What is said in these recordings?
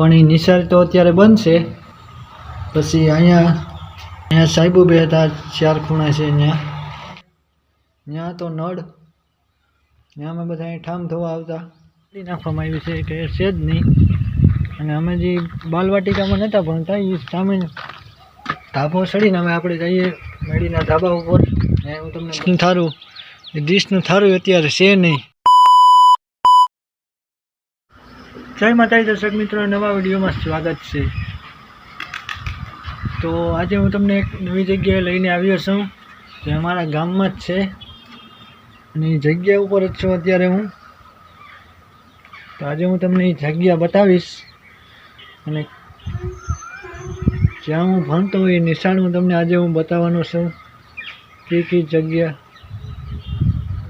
પણ એ નિશાળ તો અત્યારે બનશે પછી અહીંયા અહીંયા સાહેબુ બે હતા, ચાર ખૂણા છે અહીંયા. ત્યાં તો નળ, ત્યાં અમે બધા અહીં ઠામ થવા આવતા. કાઢી નાખવામાં આવ્યું છે, કે છે જ નહીં. અને અમે જે બાલવાટિકામાં નહોતા ભણતા એ સામે ધાબો ચડીને અમે આપણે જઈએ મેળીના ધાબા ઉપર. હું તમને થારું ડીશનું થારું અત્યારે છે નહીં. જય માતાજી દર્શક મિત્રો, નવા વિડીયોમાં સ્વાગત છે. તો આજે હું તમને એક નવી જગ્યાએ લઈને આવ્યો છું, જે અમારા ગામમાં જ છે. અને જગ્યા ઉપર જ છું અત્યારે હું. તો આજે હું તમને એ જગ્યા બતાવીશ. અને જ્યાં હું ભણતો એ નિશાળ હું તમને આજે હું બતાવવાનો છું કઈ કઈ જગ્યા.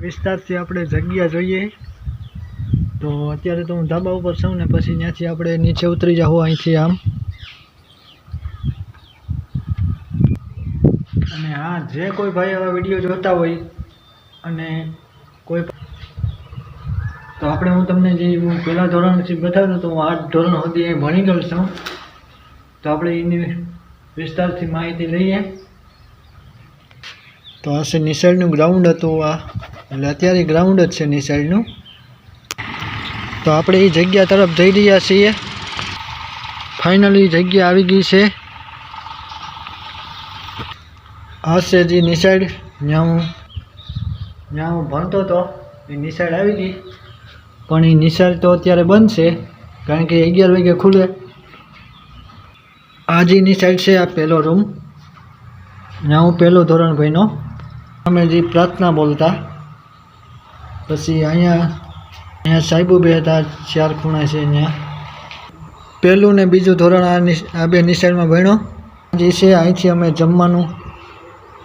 વિસ્તારથી આપણે જગ્યા જોઈએ. તો અત્યારે તો હું ધાબા ઉપર છું ને પછી ત્યાંથી આપણે નીચે ઉતરી જાઉં અહીંથી આમ. અને હા, જે કોઈ ભાઈ આવા વીડિયો જોતા હોય અને કોઈ તો આપણે હું તમને જે હું પહેલા ધોરણથી બતાવતો તો હું આઠ ધોરણ સુધી એ ભણી ગયો છું. તો આપણે એની વિસ્તારથી માહિતી લઈએ. તો આ છે નિસર્ગનું ગ્રાઉન્ડ હતું આ. એટલે અત્યારે ગ્રાઉન્ડ જ છે નિસર્ગનું તો આપણે એ જગ્યા તરફ જઈ રહ્યા છીએ. ફાઇનલી જગ્યા આવી ગઈ છે. આ છે જે નિસાઈડ ત્યાં હું ત્યાં હું ભણતો હતો. એ નિસાઈડ આવી ગઈ. પણ એ નિસાઈડ તો અત્યારે બંધ કારણ કે અગિયાર વાગે ખુલે. આ જે નિસાઈડ છે આ પહેલો રૂમ ત્યાં હું પહેલો ધોરણ ભણ્યો. અમે જે પ્રાર્થના બોલતા. પછી અહીંયા અહીંયા સાહેબો બે હતા ચાર ખૂણા છે અહીંયા. પહેલું ને બીજું ધોરણ આ બે નિશાળમાં ભણ્યો. જે છે, અહીંથી અમે જમવાનું,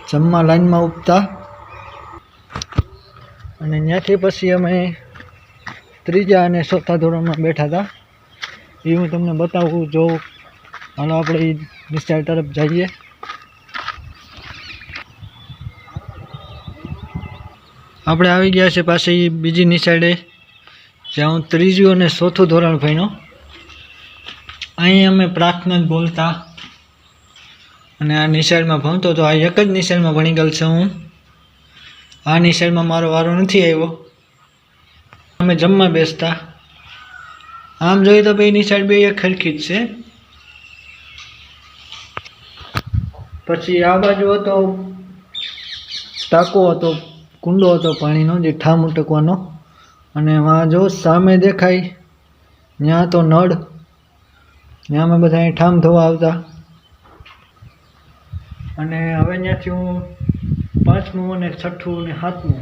જમવા લાઈનમાં ઉપતા અને ત્યાંથી પછી અમે ત્રીજા અને ચોથા ધોરણમાં બેઠા હતા. એ હું તમને બતાવું, જો હાલો આપણે એ નિશાળ તરફ જઈએ. આપણે આવી ગયા છે પાછી બીજી નિશાળે. જ્યાં હું ત્રીજું અને ચોથું ધોરણ ભણ્યો, અહીં અમે પ્રાર્થના જ બોલતા અને આ નિશાળમાં ભણતો તો આ એક જ નિશાળમાં ભણી ગયેલ છું હું. આ નિશાળમાં મારો વારો નથી આવ્યો. અમે જમવા બેસતા. આમ જોઈએ તો બે નિશાળ બે એક ખરખી જ છે. પછી આ બાજુ હતો, ટાંકો હતો, કુંડો હતો પાણીનો, જે ઠામ ઉટકવાનો. અને વાં જો સામે દેખાય ત્યાં તો નળ ત્યાં અમે બધા અહીં ઠામ ધોવા આવતા. અને હવે ત્યાંથી હું પાંચમું અને છઠ્ઠું અને સાતમું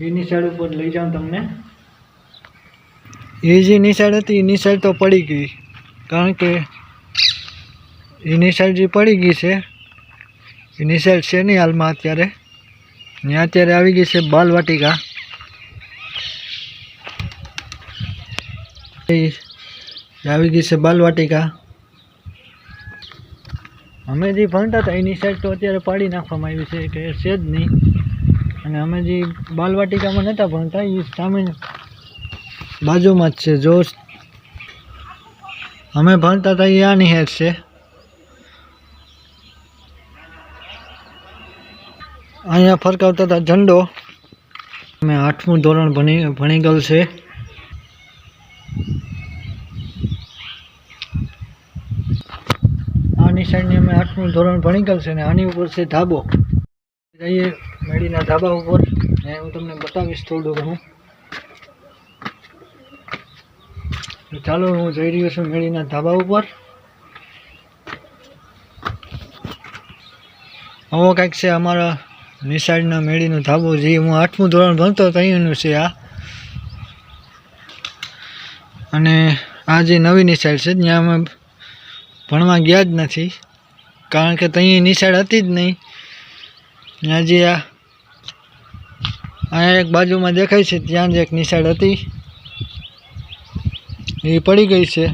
એ નિશાળ ઉપર લઈ જાઉં તમને. એ જે નિશાળ હતી એ નિશાળ તો પડી ગઈ. કારણ કે નિશાળ જે પડી ગઈ છે નિશાળ છે નહીં હાલમાં અત્યારે. ત્યાં અત્યારે આવી ગઈ છે બાલવાટિકા. આવી ગઈ છે બાલવાટિકા. અમે જે ભણતા હતા, એની સાઈડ તો અત્યારે પાડી નાખવામાં આવી છે કે છે જ નહીં. અને અમે જે બાલવાટિકામાં નહોતા ભણતા એ સામે બાજુમાં જ છે. જો અમે ભણતા હતા એ આની હેઠ છે. અહીંયા ફરકાવતા હતા ઝંડો. અમે આઠમું ધોરણ ભણી ભણી ગયેલ છે. આની નિશાળની અમે આઠમું ધોરણ ભણી ગયેલ છે ને આની ઉપર છે ધાબો. જઈએ મેળીના ધાબા ઉપર. ને હું તમને બતાવીશ થોડું ઘણું ચાલો, હું જઈ રહ્યો છું મેળીના ધાબા ઉપર. આવો કાંઈક છે અમારા નિશાળના મેળીનો ધાબો. જે હું આઠમું ધોરણ ભણતો હતો અહીંનું છે આ. અને આ જે નવી નિશાળ છે, ત્યાં અમે ભણવા ગયા જ નથી. કારણ કે ત્યાં નિશાળ હતી જ નહીં. ત્યાં જે આ એક બાજુમાં દેખાય છે, ત્યાં જ એક નિશાળ હતી. એ પડી ગઈ છે.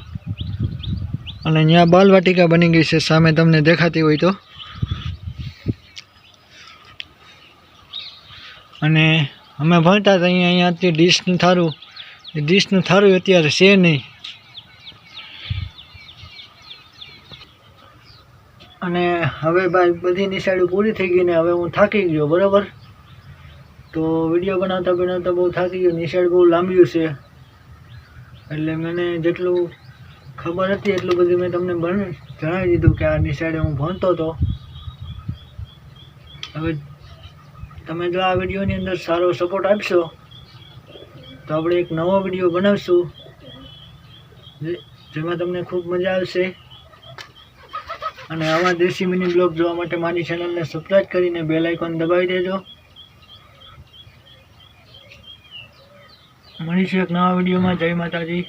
અને ત્યાં બાલવાટિકા બની ગઈ છે, સામે તમને દેખાતી હોય તો. અને અમે ભણતા હતા, અહીંયા, અહીંયાથી ડીશનું થારું ડીશનું થારું અત્યારે છે નહીં. અને હવે ભાઈ બધી નિશાળી પૂરી થઈ ગઈ ને હવે હું થાકી ગયો, બરાબર? તો વીડિયો બનાવતા બનાવતા બહુ થાકી ગયો, નિશાળ બહુ લાંબી છે. એટલે મને જેટલું ખબર હતી એટલું બધું મેં તમને બન, જણાવી દીધું કે આ નિશાળે હું ભણતો હતો. હવે તમે જો આ વિડીયોની અંદર સારો સપોર્ટ આપશો તો આપણે એક નવો વીડિયો બનાવશું. જેમાં તમને ખૂબ મજા આવશે. અને આવા દેશી મિની બ્લોગ જોવા માટે મારી ચેનલને સબસ્ક્રાઈબ કરીને બેલ આઇકોન દબાવી દેજો. મળીશું એક નવા વિડીયોમાં. જય માતાજી.